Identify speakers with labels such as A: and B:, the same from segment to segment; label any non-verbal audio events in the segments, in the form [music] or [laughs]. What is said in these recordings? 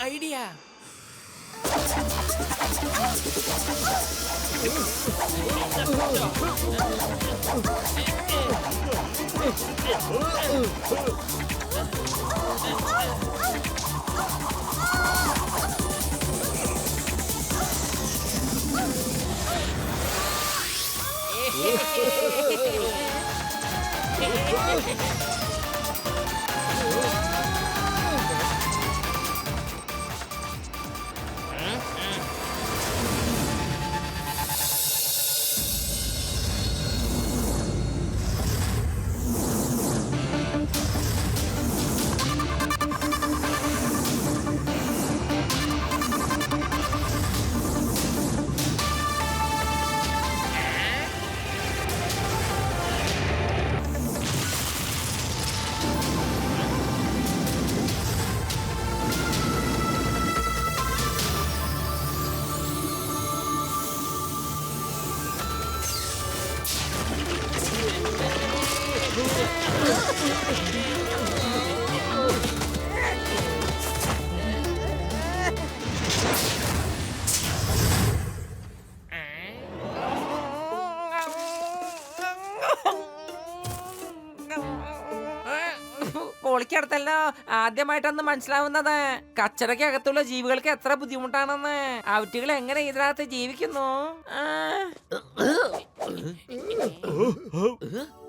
A: ไอเดียเ പൊളിക്കടുത്തല്ലോ ആദ്യമായിട്ടാണ് മനസ്സിലാവുന്നത്. കച്ചറയ്ക്കകത്തുള്ള ജീവികൾക്ക് എത്ര ബുദ്ധിമുട്ടാണെന്ന്. അവറ്റുകൾ എങ്ങനെ ഇതിനകത്ത് ജീവിക്കുന്നു.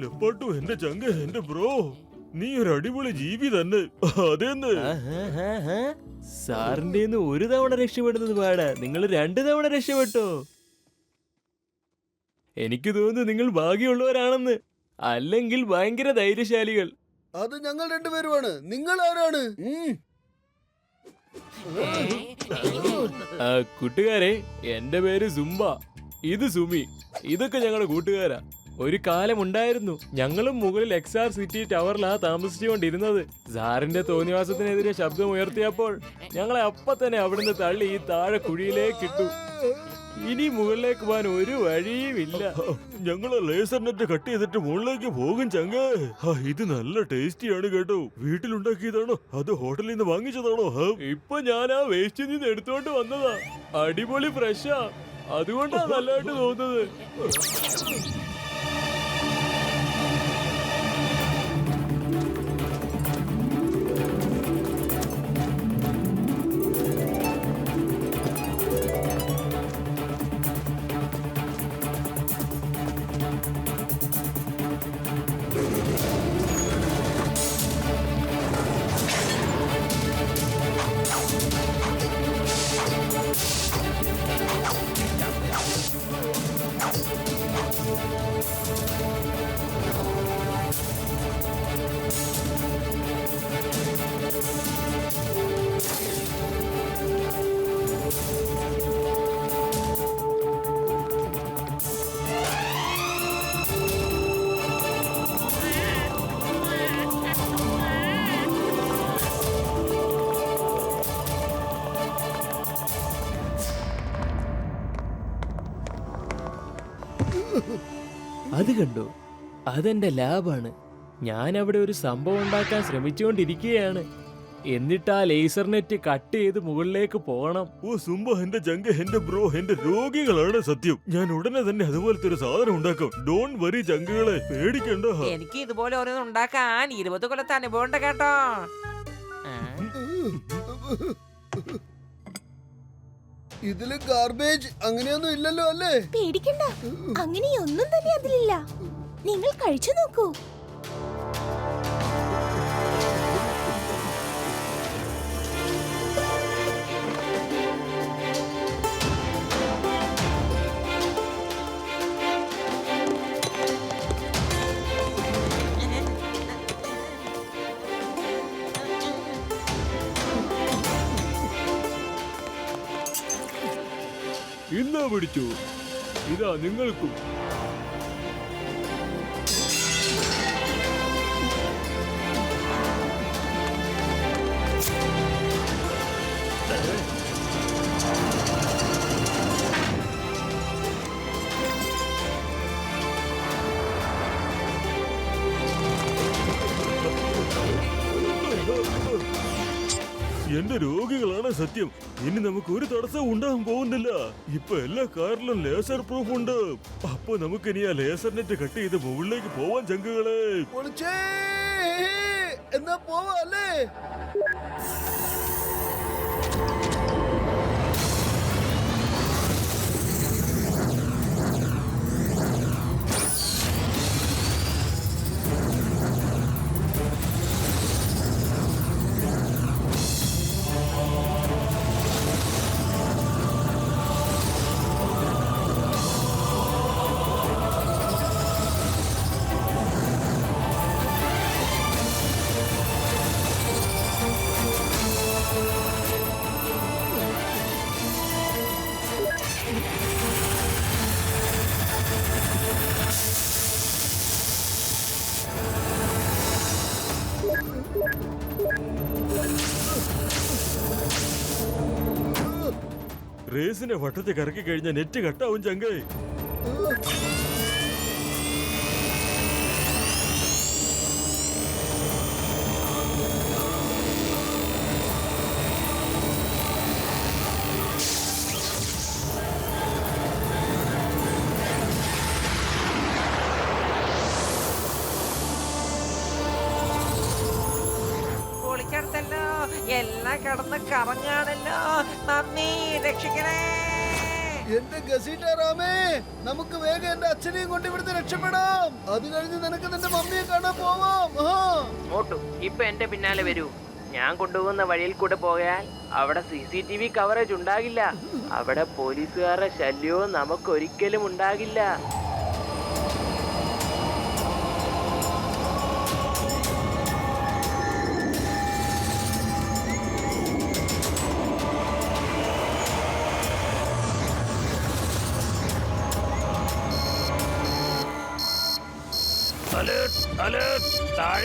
B: ലെപ്പാട്ടു എന്റെ ചങ്ക എന്റെ ബ്രോ നീ ഒരു അടിപൊളി ജീവി തന്നെ. അതെന്ന്.
C: സാറിന്റെ ഒരു തവണ രക്ഷപ്പെടുന്നത് പാടാ. നിങ്ങൾ രണ്ട് തവണ രക്ഷപ്പെട്ടോ. എനിക്ക് തോന്നുന്നു നിങ്ങൾ ഭാഗ്യമുള്ളവരാണെന്ന്. അല്ലെങ്കിൽ ഭയങ്കര ധൈര്യശാലികൾ.
D: അത് ഞങ്ങൾ രണ്ടുപേരുമാണ്. നിങ്ങൾ ആരാണ്?
C: ആ, കൂട്ടുകാരെ എന്റെ പേര് സുംബ. ഇത് സുമി. ഇതൊക്കെ ഞങ്ങളുടെ കൂട്ടുകാരാ. ഒരു കാലം ഉണ്ടായിരുന്നു ഞങ്ങളും മുകളിൽ എക്സാർ സിറ്റി ടവറിലാ താമസിച്ചുകൊണ്ടിരുന്നത്. സാറിന്റെ തോന്നിവാസത്തിനെതിരെ ശബ്ദം ഉയർത്തിയപ്പോൾ ഞങ്ങളെ അപ്പത്തന്നെ അവിടുന്ന് തള്ളി ഈ താഴെ കുഴിയിലേക്ക് ഇട്ടു. ഇനി മുകളിലേക്ക് പോകാൻ ഒരു വഴിയുമില്ല.
B: ഞങ്ങളെ ലേസർ നെറ്റ് കട്ട് ചെയ്തിട്ട് മുകളിലേക്ക് പോകും ചങ്ങ. ഇത് നല്ല ടേസ്റ്റിയാണ് കേട്ടോ. വീട്ടിലുണ്ടാക്കിയതാണോ? അത് ഹോട്ടലിൽ നിന്ന് വാങ്ങിച്ചതാണോ?
C: ഇപ്പൊ ഞാൻ ആ വേസ്റ്റിൽ നിന്ന് എടുത്തോണ്ട് വന്നതാ. അടിപൊളി ഫ്രഷാ അതുകൊണ്ടാ നല്ലതായിട്ട് തോന്നുന്നത്. അത് കണ്ടോ. അതെന്റെ ലാബാണ്. ഞാൻ അവിടെ ഒരു സംഭവം ഉണ്ടാക്കാൻ ശ്രമിച്ചുകൊണ്ടിരിക്കുകയാണ്. എന്നിട്ട് ആ ലേസർ നെറ്റ് കട്ട് ചെയ്ത് മുകളിലേക്ക് പോകണം.
B: ഓ സുംബ എന്റെ ജങ്ക് എന്റെ ബ്രോ എന്റെ രോഗികളാണ് സത്യം. ഞാൻ ഉടനെ തന്നെ അതുപോലത്തെ ഒരു സാധനം ഉണ്ടാക്കും. ഡോൺ വരി ജങ്കുകളെ പേടിക്കണ്ട.
A: എനിക്ക് ഇതുപോലെ ഓരോന്ന് ഉണ്ടാക്കാൻ ഇരുപത് കൊല്ലത്തെ അനുഭവം ഉണ്ട് കേട്ടോ.
D: ഇതിൽ ഗാർബേജ് അങ്ങനെയൊന്നും ഇല്ലല്ലോ അല്ലേ?
E: പേടിക്കണ്ട. അങ്ങനെയൊന്നും തന്നെ അതിലില്ല. നിങ്ങൾ കഴിച്ചു നോക്കൂ.
C: ഇന്നാ പിടിച്ചു. ഇതാ നിങ്ങൾക്കും.
B: എന്റെ രോഗികളാണ് സത്യം. ഇനി നമുക്ക് ഒരു തടസ്സവും ഉണ്ടാകാൻ പോകുന്നില്ല. ഇപ്പൊ എല്ലാ കാറിലും ലേസർ പ്രൂഫ് ഉണ്ട്. അപ്പൊ നമുക്ക് ഇനി ആ ലേസർ നെറ്റ് കട്ട് ചെയ്ത് മുകളിലേക്ക് പോവാൻ ചങ്കുകളെ.
D: എന്നാ പോവാ അല്ലേ?
B: റേസിനെ വട്ടത്തിൽ കറക്കി കഴിഞ്ഞ നെറ്റ് കട്ടാവും ചങ്കേ.
F: ഇപ്പൊ എന്റെ പിന്നാലെ വരൂ. ഞാൻ കൊണ്ടുപോകുന്ന വഴിയിൽ കൂടെ പോയാൽ അവിടെ C C T V coverage ഉണ്ടാകില്ല. അവിടെ പോലീസുകാരുടെ ശല്യവും നമുക്കൊരിക്കലും ഉണ്ടാകില്ല.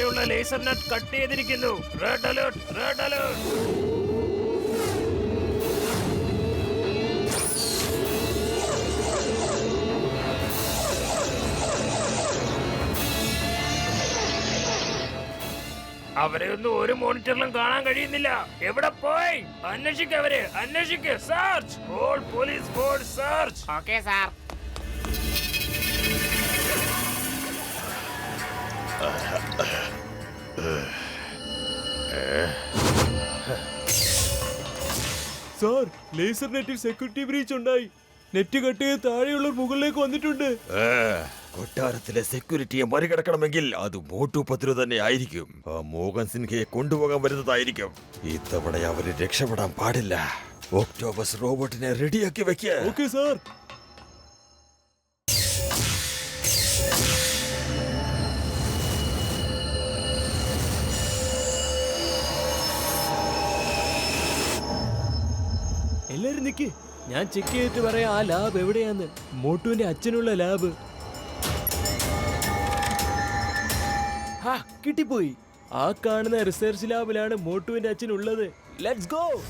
C: താഴെയുള്ള ലേസർ നട്ട് കട്ട് ചെയ്തിരിക്കുന്നു. റെഡ് അലേർട്ട് റെഡ് അലേർട്ട് അവരെ ഒന്നും ഒരു മോണിറ്ററിലും കാണാൻ കഴിയുന്നില്ല. എവിടെ പോയി? അന്വേഷിക്ക അവരെ അന്വേഷിക്ക്. Search all police force search
A: okay sir
C: sir laser നെറ്റിൽ സെക്യൂരിറ്റി ബ്രീച്ച് ഉണ്ടായി. നെറ്റ് കട്ട് താഴെയുള്ള മുകളിലേക്ക് വന്നിട്ടുണ്ട്.
G: കൊട്ടാരത്തിലെ സെക്യൂരിറ്റിയെ മറികടക്കണമെങ്കിൽ അത് മോട്ടു പത്രു തന്നെ ആയിരിക്കും. ആ മോഹൻ സിൻഹയെ കൊണ്ടുപോകാൻ വരുന്നതായിരിക്കും. ഇത്തവണ അവർ രക്ഷപ്പെടാൻ പാടില്ല. ഒക്ടോബസ് റോബോട്ടിനെ റെഡിയാക്കി വെക്കേ.
C: Okay sir. എല്ലാരും നിക്ക്. ഞാൻ ചെക്ക് ചെയ്തിട്ട് പറയാം ആ ലാബ് എവിടെയാന്ന്. മോട്ടുവിന്റെ അച്ഛനുള്ള ലാബ് കിട്ടിപ്പോയി. ആ കാണുന്ന റിസർച്ച് ലാബിലാണ് മോട്ടുവിന്റെ അച്ഛൻ ഉള്ളത്. Let's go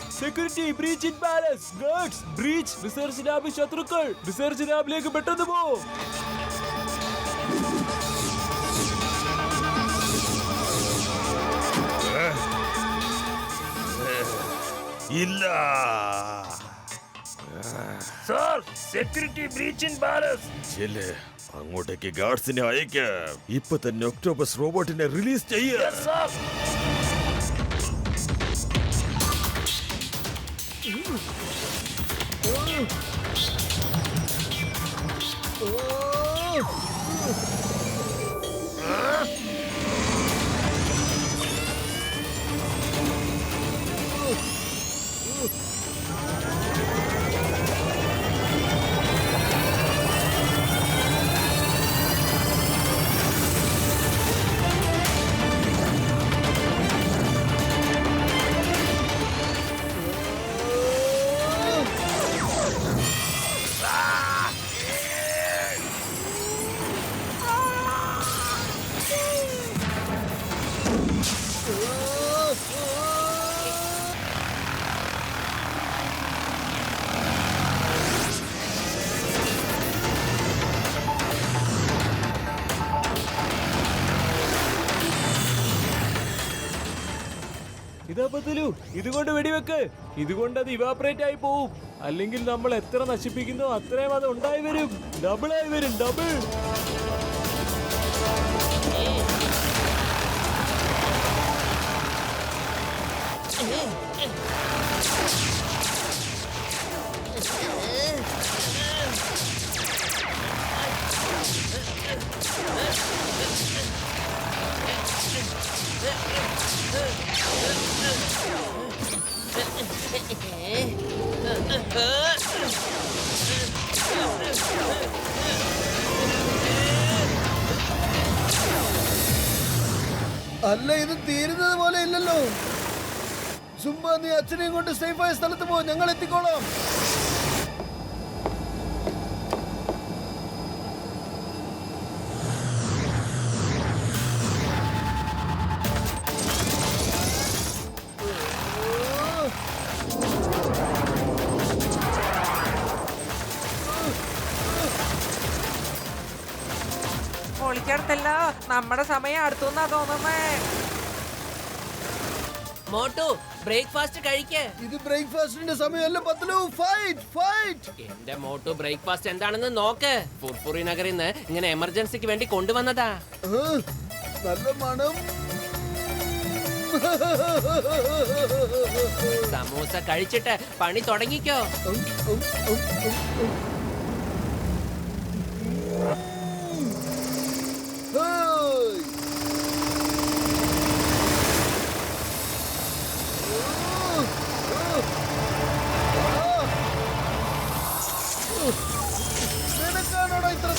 C: in palace security breach in palace guards breach research lab ശത്രുക്കൾ റിസർച്ച് ലാബിലേക്ക് പെട്ടെന്ന് പോ
G: ഇല്ല
C: sir security breach in palace
G: ചെല്ല് അങ്ങോട്ടേക്ക് ഗാർഡ്സിനെ അയക്കാം ഇപ്പൊ തന്നെ ഒക്ടോബസ് റോബോട്ടിനെ റിലീസ് ചെയ്യ
C: Oh! കൊണ്ട് വെടിവെക്ക്. ഇതുകൊണ്ട് അത് ഇവാപറേറ്റ് ആയി പോവും. അല്ലെങ്കിൽ നമ്മൾ എത്ര നശിപ്പിക്കുന്നു അത്രയും അത് ഉണ്ടായി വരും. ഡബിൾ ആയി വരും. Double Yeah.
D: അല്ല ഇത് തീരുന്നത് പോലെ ഇല്ലല്ലോ. സുമ്പ നീ അച്ഛനെയും കൊണ്ട് സേഫായ സ്ഥലത്ത് പോ ഞങ്ങൾ എത്തിക്കോളാം.
A: നമ്മുടെ സമയം അടുത്തു തോന്നുന്നേ.
F: മോട്ടു ബ്രേക്ക്ഫാസ്റ്റ്
D: ഇത് ബ്രേക്ക്ഫാസ്റ്റിന്റെ സമയമല്ല ഫൈറ്റ് ഫൈറ്റ്.
F: എന്റെ മോട്ടു ബ്രേക്ക്ഫാസ്റ്റ് എന്താണെന്ന് നോക്ക്. പുർപ്പുറി നഗറിൽ നിന്ന് ഇങ്ങനെ എമർജൻസിക്ക് വേണ്ടി കൊണ്ടുവന്നതാ.
D: നല്ല മണം.
F: സമൂസ കഴിച്ചിട്ട് പണി തുടങ്ങിക്കോ.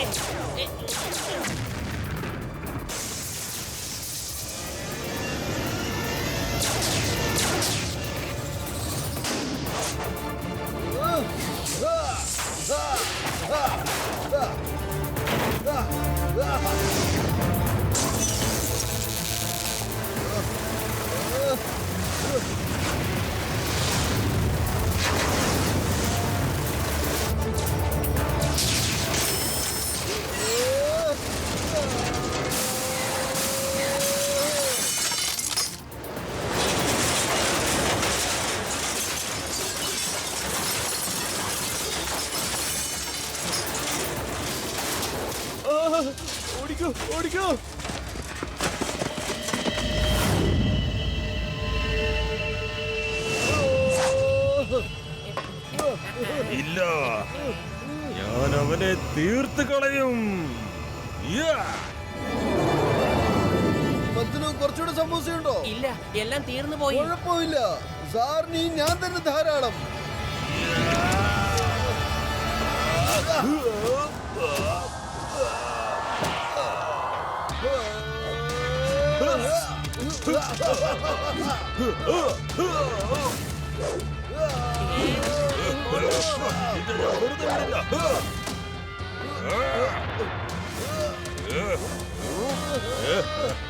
D: え
F: っ എല്ലാം തീർന്നു പോയി.
D: കുഴപ്പമില്ല. സാറിന് ഞാൻ തന്നെ ധാരാളം.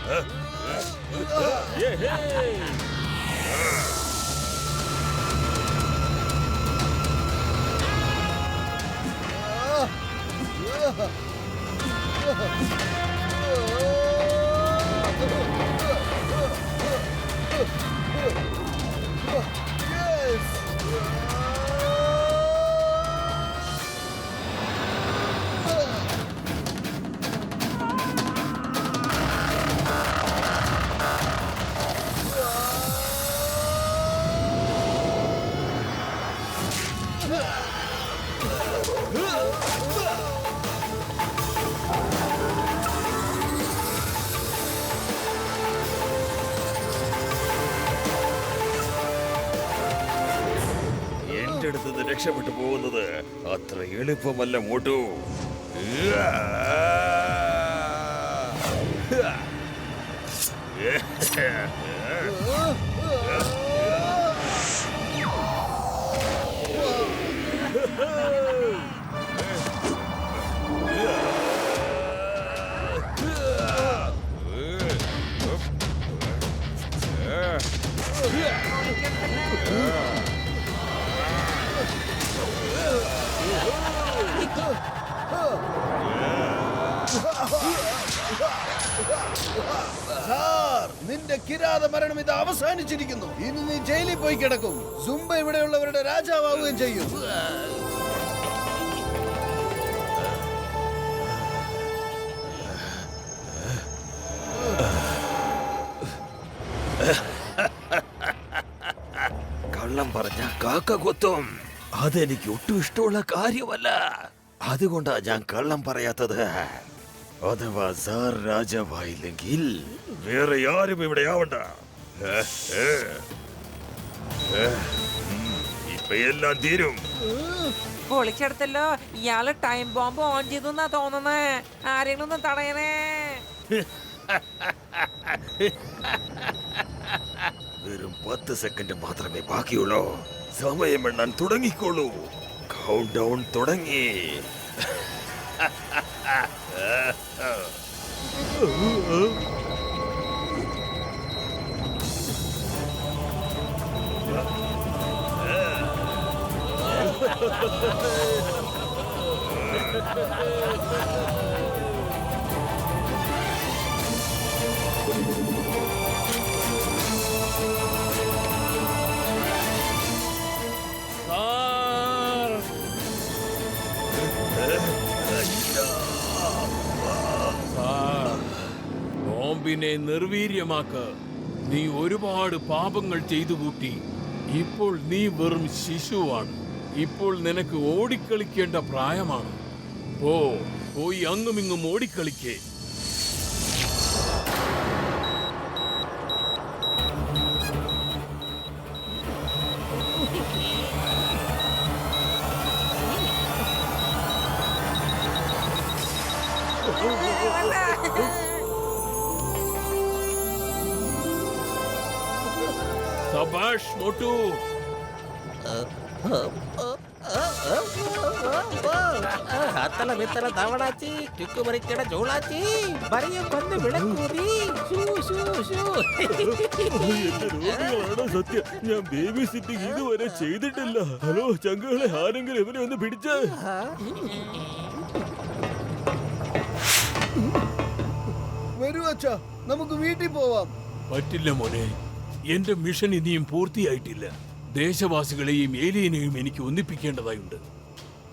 B: Yeah. 예헤이.
G: 으아! രക്ഷപ്പെട്ടു പോകുന്നത് അത്ര എളുപ്പമല്ല മോട്ടു.
D: സാർ നിന്റെ കിരാത മരണം ഇത് അവസാനിച്ചിരിക്കുന്നു. ഇനി നീ ജയിലിൽ പോയി കിടക്കും. സുംബ ഇവിടെയുള്ളവരുടെ രാജാവുകയും ചെയ്യും.
G: കള്ളം പറഞ്ഞ കാക്ക കൊത്തും. അതെനിക്ക് ഒട്ടും ഇഷ്ടമുള്ള കാര്യമല്ല. അതുകൊണ്ടാ ഞാൻ കള്ളം പറയാത്തത്. അഥവാ സാർ രാജാവായില്ലെങ്കിൽ വേറെ ആരും ഇവിടെ ആവണ്ട. ഇപ്പൊ എല്ലാം തീരും.
A: പൊളിച്ചെടുത്തല്ലോ. ഇയാൾ ടൈം ബോംബ് ഓൺ ചെയ്തു എന്നാ തോന്നുന്നേ. ആരെങ്കിലും ഒന്ന് തടയണേ.
G: വെറും പത്ത് സെക്കൻഡ് മാത്രമേ ബാക്കിയുള്ളൂ. സമയം എണ്ണാൻ തുടങ്ങിക്കോളൂ. കൗണ്ട് ഡൗൺ തുടങ്ങി [laughs] [laughs]
H: Ha ha ha ha! ബോംബിനെ നിർവീര്യമാക്ക്. നീ ഒരുപാട് പാപങ്ങൾ ചെയ്തു കൂട്ടി. ഇപ്പോൾ നീ വെറും ശിശുവാണ്. ഇപ്പോൾ നിനക്ക് ഓടിക്കളിക്കേണ്ട പ്രായമാണ്. ഓ പോയി അങ്ങുമിങ്ങും ഓടിക്കളിക്കേ. ഷാബാഷ് മോട്ടു
I: അത്തല വിത്തല തവളാച്ചി ചുക്കുമറിക്കട ചോളാച്ചി പറയും
B: വന്ന് വിളക്കൂറി സത്യം? ഞാൻ ബേബി സിറ്റിംഗ് ഇതുവരെ ചെയ്തിട്ടില്ല. ഹലോ ചങ്കുകളെ ആരെങ്കിലും ഇവനെ ഒന്ന് പിടിച്ച.
D: വരൂ അച്ഛാ നമുക്ക് വീട്ടിൽ പോവാം.
H: പറ്റില്ല മോനെ. എന്റെ മിഷൻ ഇനിയും പൂർത്തിയായിട്ടില്ല. ദേശവാസികളെയും ഏലിയനെയും എനിക്ക് ഒന്നിപ്പിക്കേണ്ടതായുണ്ട്.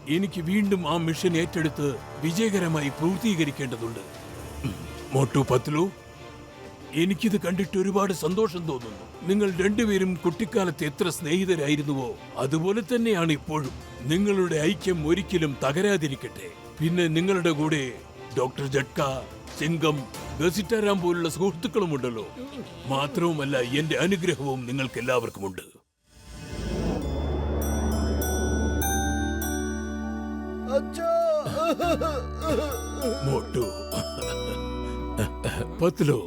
H: എനിക്ക് വീണ്ടും ആ മിഷൻ ഏറ്റെടുത്ത് വിജയകരമായി പൂർത്തീകരിക്കേണ്ടതുണ്ട്. മോട്ടു പത്ലു എനിക്കിത് കണ്ടിട്ട് ഒരുപാട് സന്തോഷം തോന്നുന്നു. നിങ്ങൾ രണ്ടുപേരും കുട്ടിക്കാലത്ത് എത്ര സ്നേഹിതരായിരുന്നുവോ അതുപോലെ തന്നെയാണ് ഇപ്പോഴും. നിങ്ങളുടെ ഐക്യം ഒരിക്കലും തകരാതിരിക്കട്ടെ. പിന്നെ നിങ്ങളുടെ കൂടെ ഡോക്ടർ ജഡ്ക സിംഗം ഗസിറ്റാരാം പോലുള്ള സുഹൃത്തുക്കളുമുണ്ടല്ലോ. മാത്രവുമല്ല എന്റെ അനുഗ്രഹവും നിങ്ങൾക്ക് എല്ലാവർക്കുമുണ്ട് മോട്ടു. പത്ലോ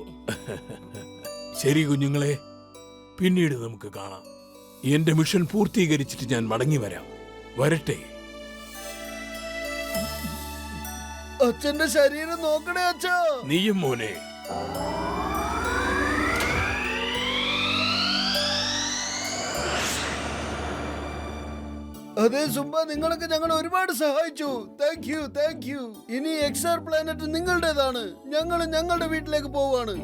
H: ശരി കുഞ്ഞുങ്ങളെ പിന്നീട് നമുക്ക് കാണാം. എന്റെ മിഷൻ പൂർത്തീകരിച്ചിട്ട് ഞാൻ മടങ്ങി വരാം. വരട്ടെ?
D: അച്ഛന്റെ ശരീരം നോക്കണേ അച്ഛാ.
H: നീയും മോനെ.
D: അതെ സുബ നിങ്ങളൊക്കെ ഞങ്ങൾ ഒരുപാട് സഹായിച്ചു. താങ്ക് യു താങ്ക് യു ഇനി എക്സാർ പ്ലാനറ്റ് നിങ്ങളുടേതാണ്. ഞങ്ങൾ ഞങ്ങളുടെ വീട്ടിലേക്ക് പോവാണ്.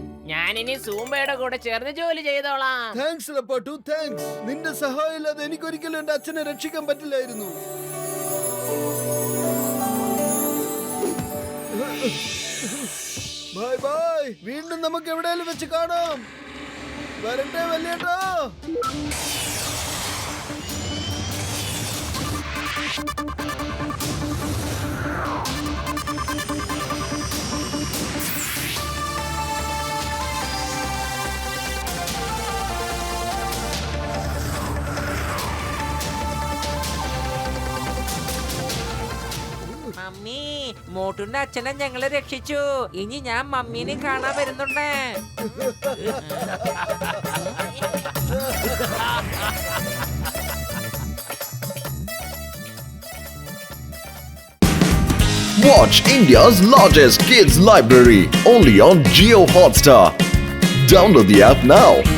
F: ഇനി സൂമ്പയുടെ കൂടെ ചേർന്ന് ജോലി ചെയ്തോളാം.
D: താങ്ക്സ് ലപ്പാട്ടു താങ്ക്സ് നിന്റെ സഹായം ഇല്ലാതെ എനിക്കൊരിക്കലും എന്റെ അച്ഛനെ രക്ഷിക്കാൻ പറ്റില്ലായിരുന്നു. Bye bye. വീണ്ടും നമുക്ക് എവിടെയെങ്കിലും വെച്ച് കാണാം. വരട്ടെ വല്യേട്ടാ.
A: മോട്ടുന്റെ അച്ഛനെ ഞങ്ങളെ രക്ഷിച്ചു ഇനി ഞാൻ മമ്മീനെ കാണാൻ വരുന്നുണ്ട്
J: Watch India's largest kids library only on Geo Hotstar. Download the app now.